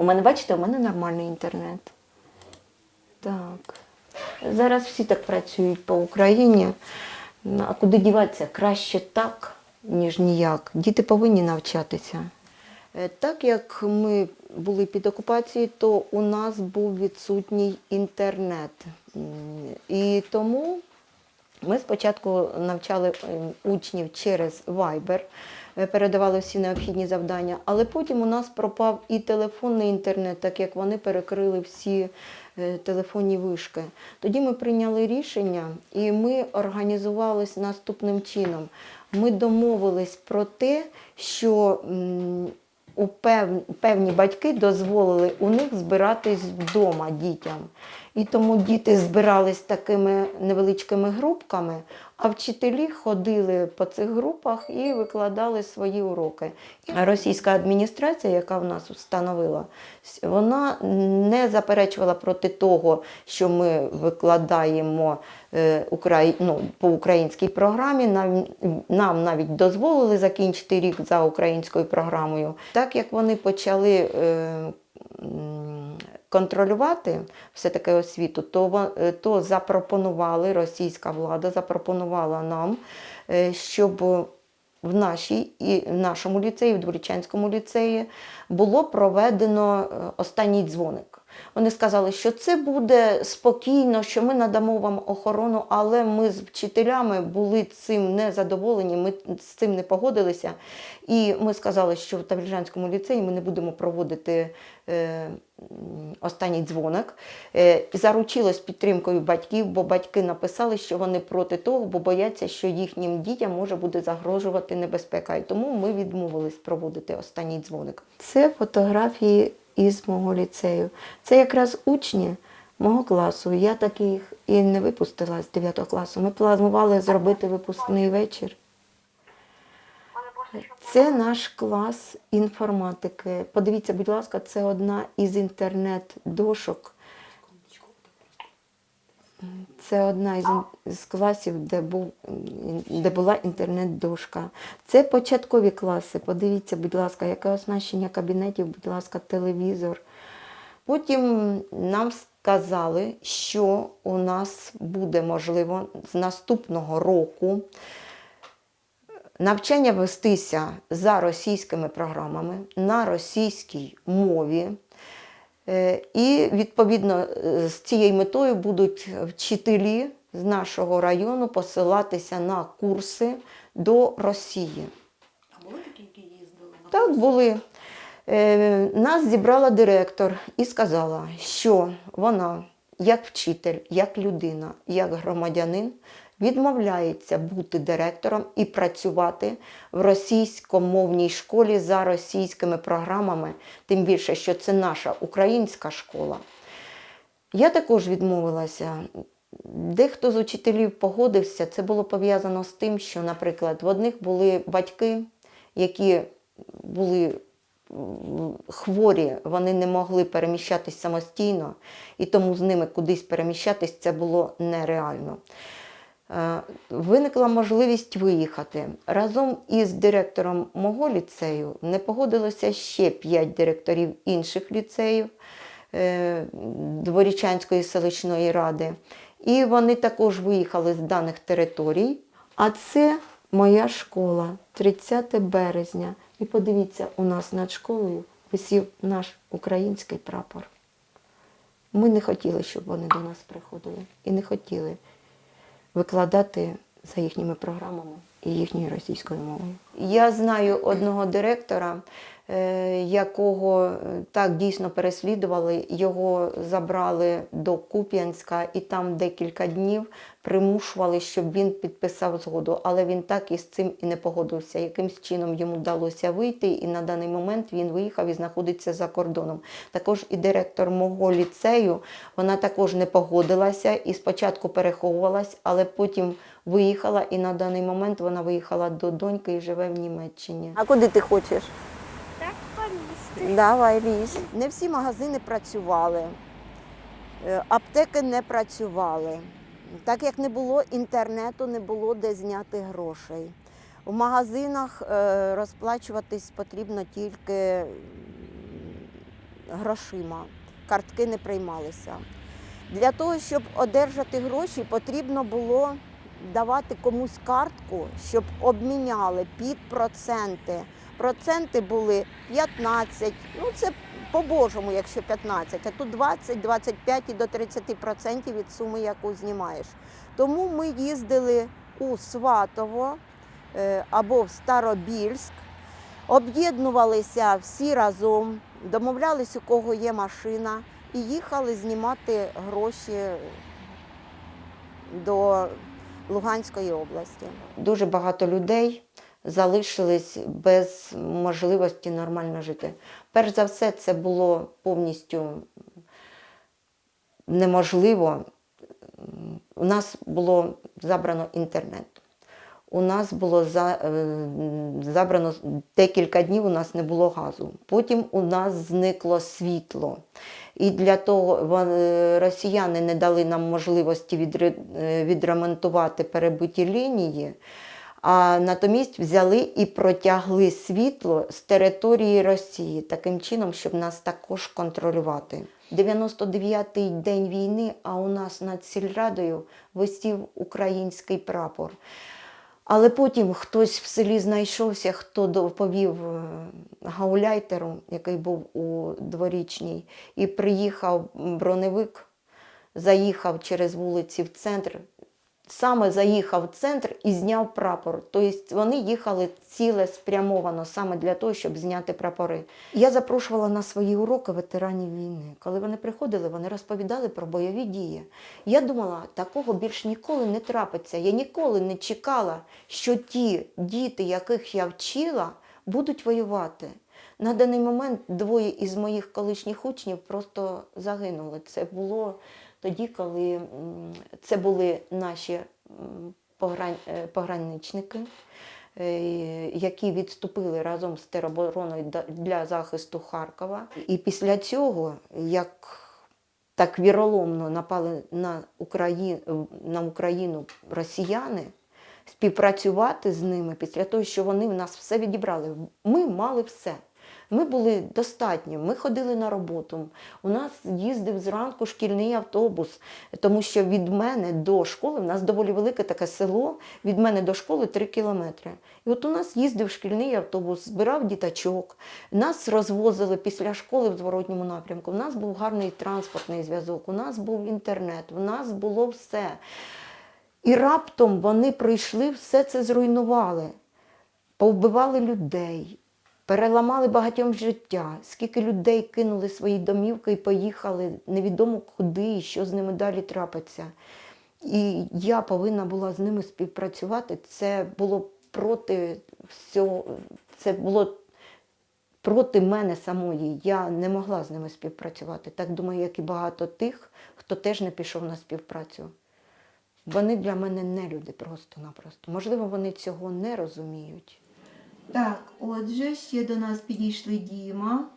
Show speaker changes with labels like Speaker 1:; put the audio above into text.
Speaker 1: У мене, бачите, у мене нормальний інтернет. Так. Зараз всі так працюють по Україні. А куди діватися? Краще так, ніж ніяк. Діти повинні навчатися. Е, Так як ми були під окупацією, то у нас був відсутній інтернет. І тому ми спочатку навчали е, учнів через Viber, е, передавали всі необхідні завдання, але потім у нас пропав і телефонний інтернет, так як вони перекрили всі е, телефонні вишки. Тоді ми прийняли рішення і ми організувалися наступним чином. Ми домовились про те, що у пев- певні батьки дозволили у них збиратись вдома дітям. І тому діти збирались такими невеличкими групками, а вчителі ходили по цих групах і викладали свої уроки. Російська адміністрація, яка в нас встановила, вона не заперечувала проти того, що ми викладаємо е, ну, по українській програмі. Нам навіть дозволили закінчити рік за українською програмою. Так як вони почали е, контролювати все-таки освіту, то, е, то запропонували, російська влада запропонувала нам, е, щоб в нашій і в нашому ліцеї, в Дворічанському ліцеї, було проведено останній дзвоник. Вони сказали, що це буде спокійно, що ми надамо вам охорону, але ми з вчителями були цим не задоволені, ми з цим не погодилися. І ми сказали, що в Тавріжанському ліцеї ми не будемо проводити е, останній дзвоник. Е, заручилось підтримкою батьків, бо батьки написали, що вони проти того, бо бояться, що їхнім дітям може буде загрожувати небезпека. І тому ми відмовились проводити останній дзвоник. Це фотографії із мого ліцею. Це якраз учні мого класу. Я таких і не випустила з 9 класу. Ми планували зробити випускний вечір. Це наш клас інформатики. Подивіться, будь ласка, це одна із інтернет-дошок. Це одна із, ін- з класів, де, був, де була інтернет-дошка. Це початкові класи. Подивіться, будь ласка, яке оснащення кабінетів, будь ласка, телевізор. Потім нам сказали, що у нас буде можливо з наступного року навчання вестися за російськими програмами на російській мові. Е, І відповідно е, з цією метою будуть вчителі з нашого району посилатися на курси до Росії.
Speaker 2: А були такі, які їздили? на
Speaker 1: Так були. Е, Нас зібрала директор і сказала, що вона, як вчитель, як людина, як громадянин, відмовляється бути директором і працювати в російськомовній школі за російськими програмами, тим більше, що це наша українська школа. Я також відмовилася. Дехто з учителів погодився. Це було пов'язано з тим, що, наприклад, в одних були батьки, які були хворі, вони не могли переміщатись самостійно, і тому з ними кудись переміщатись це було нереально. Е, Виникла можливість виїхати. Разом із директором мого ліцею не погодилося ще п'ять директорів інших ліцеїв е, Дворічанської селищної ради. І вони також виїхали з даних територій. А це моя школа, 30 березня. І подивіться, у нас над школою висів наш український прапор. Ми не хотіли, щоб вони до нас приходили. І не хотіли викладати за їхніми програмами і їхньою російською мовою. Я знаю одного директора, е, якого е, так дійсно переслідували. Його забрали до Куп'янська і там декілька днів примушували, щоб він підписав згоду. Але він так із цим і не погодився. Якимсь чином йому вдалося вийти, і на даний момент він виїхав і знаходиться за кордоном. Також і директор мого ліцею, вона також не погодилася і спочатку переховувалась, але потім виїхала, і на даний момент вона виїхала до доньки і живе в Німеччині. А куди ти хочеш?
Speaker 3: Так помісти.
Speaker 1: Давай лізь. Не всі магазини працювали, е, аптеки не працювали. Так як не було інтернету, не було де зняти грошей. В магазинах е, розплачуватись потрібно тільки грошима, картки не приймалися. Для того, щоб одержати гроші, потрібно було давати комусь картку, щоб обміняли під проценти. Проценти були 15, ну це по-божому, якщо 15, а тут 20, 25 і до 30% від суми, яку знімаєш. Тому ми їздили у Сватово е, або в Старобільськ, об'єднувалися всі разом, домовлялись, у кого є машина, і їхали знімати гроші до Луганської області. Дуже багато людей залишились без можливості нормально жити. Перш за все, це було повністю неможливо. У нас було забрано інтернет. У нас було за, е, забрано декілька днів, у нас не було газу. Потім у нас зникло світло. І для того е, росіяни не дали нам можливості е, відремонтувати перебиті лінії, а натомість взяли і протягли світло з території Росії, таким чином, щоб нас також контролювати. 99-й день війни, а у нас над сільрадою висів український прапор. Але потім хтось в селі знайшовся, хто доповів е, гауляйтеру, який був у дворічній, і приїхав броневик, заїхав через вулиці в центр, саме заїхав в центр і зняв прапор. Тобто вони їхали ціле спрямовано саме для того, щоб зняти прапори. Я запрошувала на свої уроки ветеранів війни. Коли вони приходили, вони розповідали про бойові дії. Я думала, такого більш ніколи не трапиться. Я ніколи не чекала, що ті діти, яких я вчила, будуть воювати. На даний момент двоє із моїх колишніх учнів просто загинули. Це було тоді, коли це були наші е, пограничники, е, які відступили разом з теробороною для захисту Харкова. І після цього, як так віроломно напали на Україну, на Україну росіяни, співпрацювати з ними після того, що вони в нас все відібрали. Ми мали все. Ми були достатні, ми ходили на роботу. У нас їздив зранку шкільний автобус, тому що від мене до школи, в нас доволі велике таке село, від мене до школи 3 кілометри. І от у нас їздив шкільний автобус, збирав діточок, нас розвозили після школи в зворотньому напрямку. У нас був гарний транспортний зв'язок, у нас був інтернет, у нас було все. І раптом вони прийшли, все це зруйнували, повбивали людей, переламали багатьом життя. Скільки людей кинули свої домівки і поїхали невідомо куди, і що з ними далі трапиться. І я повинна була з ними співпрацювати. Це було проти всього, це було проти мене самої. Я не могла з ними співпрацювати. Так думаю, як і багато тих, хто теж не пішов на співпрацю. Вони для мене не люди просто-напросто. Можливо, вони цього не розуміють.
Speaker 4: Так, отже, ще до нас підійшли Діма.